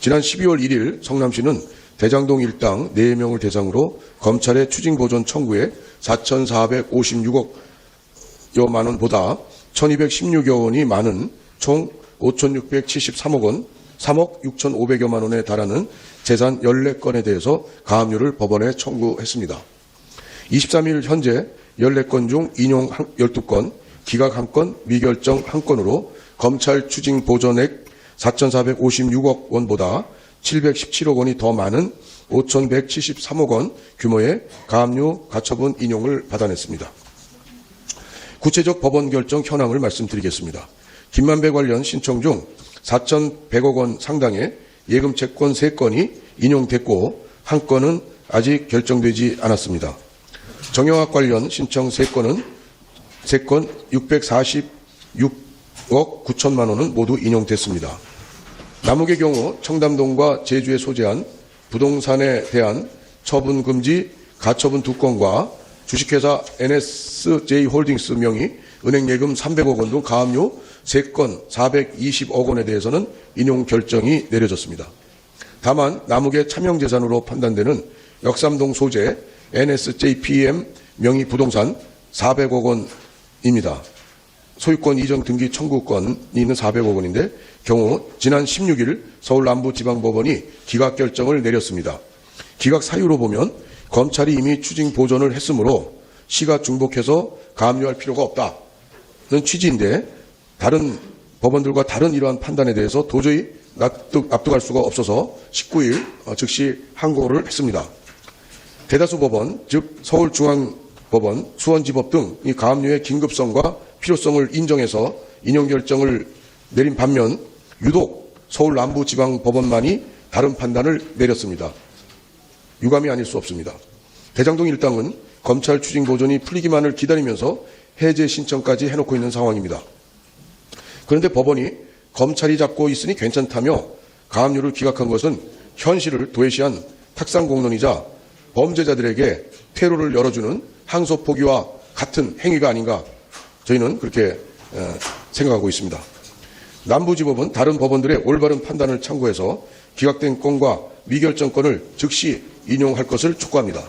지난 12월 1일 성남시는 대장동 일당 4명을 대상으로 검찰의 추징보존 청구에 4,456억 여 만 원보다 1,216여 원이 많은 총 5,673억 원, 3억 6,500여만 원에 달하는 재산 14건에 대해서 가압류를 법원에 청구했습니다. 23일 현재 14건 중 인용 12건, 기각 1건, 미결정 1건으로 검찰 추징 보전액 4,456억 원보다 717억 원이 더 많은 5,173억 원 규모의 가압류 가처분 인용을 받아냈습니다. 구체적 법원 결정 현황을 말씀드리겠습니다. 김만배 관련 신청 중 4,100억 원 상당의 예금 채권 3건이 인용됐고 한 건은 아직 결정되지 않았습니다. 정영학 관련 신청 3건은 3건 646억 9천만 원은 모두 인용됐습니다. 남욱의 경우 청담동과 제주에 소재한 부동산에 대한 처분 금지 가처분 두 건과 주식회사 NSJ 홀딩스 명의 은행 예금 300억 원 등 가압류 3건 420억 원에 대해서는 인용 결정이 내려졌습니다. 다만 남욱의 차명재산으로 판단되는 역삼동 소재 NSJPM 명의 부동산 400억 원입니다. 소유권 이전 등기 청구권이 있는 400억 원인데 경우 지난 16일 서울 남부지방법원이 기각 결정을 내렸습니다. 기각 사유로 보면 검찰이 이미 추징 보전을 했으므로 시가 중복해서 가압류할 필요가 없다는 취지인데 다른 법원들과 다른 이러한 판단에 대해서 도저히 납득, 납득할 수가 없어서 19일 어, 즉시 항고를 했습니다. 대다수 법원, 즉 서울중앙법원, 수원지법 등 이 가압류의 긴급성과 필요성을 인정해서 인용 결정을 내린 반면 유독 서울 남부지방법원만이 다른 판단을 내렸습니다. 유감이 아닐 수 없습니다. 대장동 일당은 검찰 추징 보존이 풀리기만을 기다리면서 해제 신청까지 해놓고 있는 상황입니다. 그런데 법원이 검찰이 잡고 있으니 괜찮다며 가압류를 기각한 것은 현실을 도외시한 탁상 공론이자 범죄자들에게 퇴로를 열어주는 항소 포기와 같은 행위가 아닌가 저희는 그렇게 어, 생각하고 있습니다. 남부지법은 다른 법원들의 올바른 판단을 참고해서 기각된 건과 미결정 건을 즉시 인용할 것을 촉구합니다.